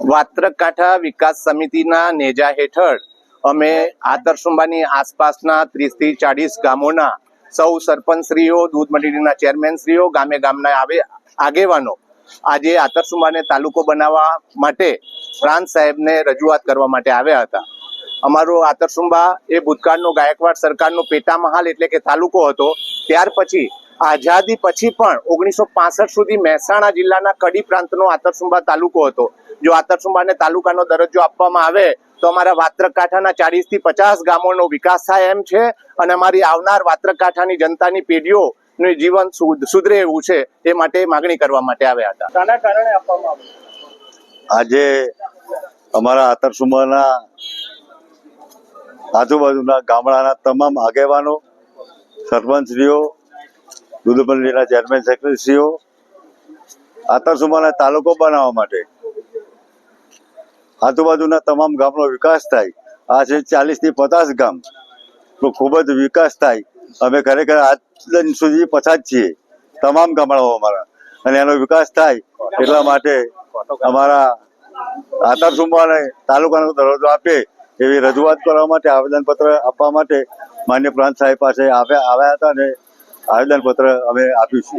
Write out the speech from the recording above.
વાત્રકાંઠા વિકાસ સમિતિના નેજા હેઠળ અમે આતરસુંબાની આસપાસના ત્રીસથી ચાળીસ ગામોના સૌ સરપંચશ્રીઓ, દૂધ મંડળીના ચેરમેનશ્રીઓ, ગામે ગામના આવે આગેવાનો આજે આતરસુંબાને તાલુકો બનાવવા માટે પ્રાંત સાહેબને રજૂઆત કરવા માટે આવ્યા હતા. અમારો આતરસુંબા એ ભૂતકાળનો ગાયકવાડ સરકારનો પેટા મહાલ એટલે કે તાલુકો હતો. ત્યાર પછી, આઝાદી પછી પણ ઓગણીસો સુધી મહેસાણા જિલ્લાના કડી પ્રાંતનો આતરસુંબા તાલુકો હતો. જો આતરસુંબાને તાલુકાનો દરજ્જો આપવામાં આવે તો અમારા વાત્રકાંઠાના ચાલીસથી પચાસ ગામોનો વિકાસ થાય એમ છે. અને અમારી આવનાર વાત્રકાંઠાની જનતાની પેઢીઓનું જીવન સુધરે એવું છે એ માટે માગણી કરવા માટે આવ્યા હતા. શાના કારણે આપવામાં આવ્યું આજે અમારા આતરસુમાના આજુબાજુના ગામડાના તમામ આગેવાનો સરપંચશ્રીઓ દૂધપલ્લીના ચેરમેન સેક્રેટરીશ્રીઓ આતરસુમાના તાલુકો બનાવવા માટે આજુબાજુના તમામ ગામનો વિકાસ થાય. આ છે ચાલીસથી પચાસ ગામ. તો ખૂબ જ વિકાસ થાય. અમે ખરેખર આજ સુધી પછાત છીએ. તમામ ગામડાઓ અમારા. અને એનો વિકાસ થાય એટલા માટે અમારા આતરસુમાને તાલુકાનો દરજ્જો આપે એવી રજૂઆત કરવા માટે આવેદનપત્ર આપવા માટે માન્ય પ્રાંત સાહેબ પાસે આવ્યા આવ્યા હતા અને આવેદનપત્ર અમે આપ્યું છે.